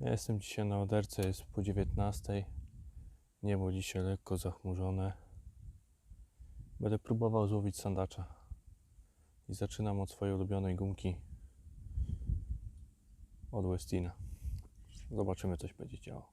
Ja jestem dzisiaj na Oderce, jest po 19. Niebo dzisiaj lekko zachmurzone. Będę próbował złowić sandacza. I zaczynam od swojej ulubionej gumki. Od Westina. Zobaczymy, coś będzie działo.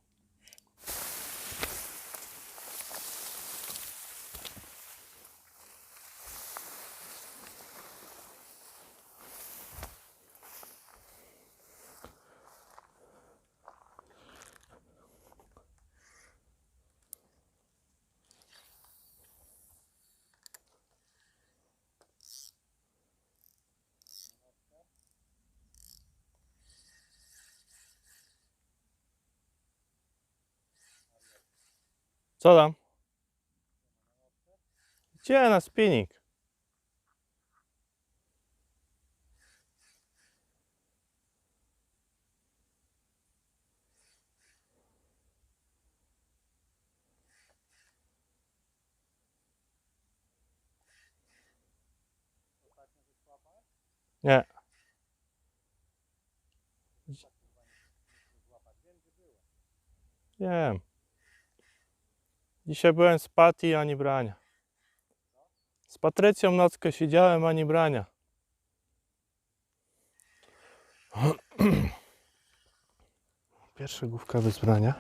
Co tam? Gdzie na spinning? Nie. Wiem. Dzisiaj byłem z Patty, ani brania. Z Patrycją nockę siedziałem, ani brania. Pierwsza główka bez brania.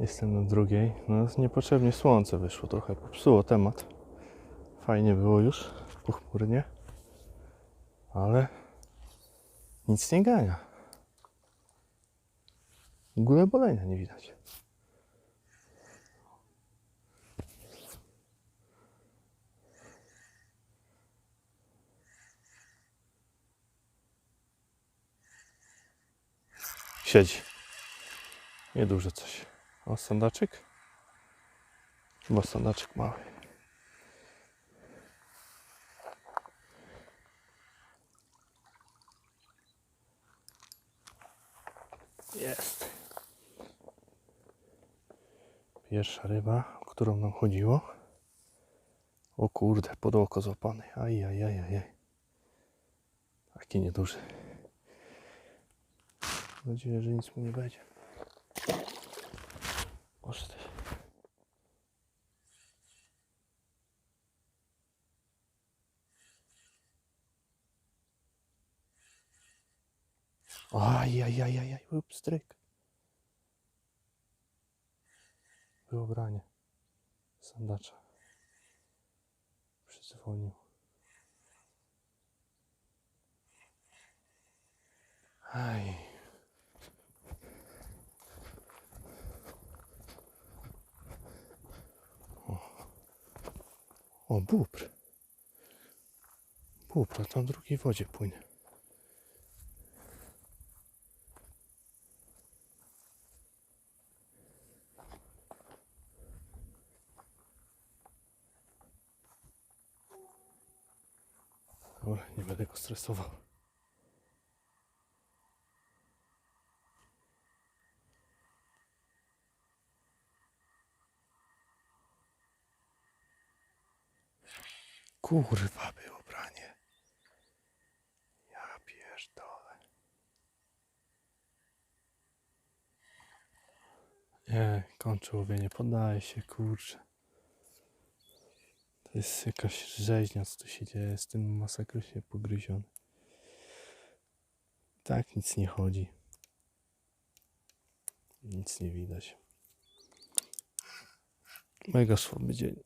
Jestem na drugiej. No niepotrzebnie słońce wyszło, trochę popsuło temat. Fajnie było już, pochmurnie. Ale nic nie gania. Ogóle bolenia nie widać. Siedzi. Nieduże coś. O, sandaczyk? Chyba mały. Jest. Pierwsza ryba, o którą nam chodziło. O kurde, pod oko złapany. Aj, aj, aj, aj. aj. Taki nieduży. Mam nadzieję, że nic mu nie będzie. Może ty. Aj, aj, aj, aj, aj, łup, stryk. Było branie. Sandacza. Przyzwolił. Aj. O, o bóbr. A tam drugiej wodzie płynie. Dobra, nie będę go stresował. Kurwa było branie. Ja pierdolę. Nie, kończę łowienie, poddaję się, kurczę. To jest jakaś rzeźnia, co tu się dzieje. Z tym masakrycznie pogryziony. Tak nic nie chodzi. Nic nie widać. Mega słaby dzień.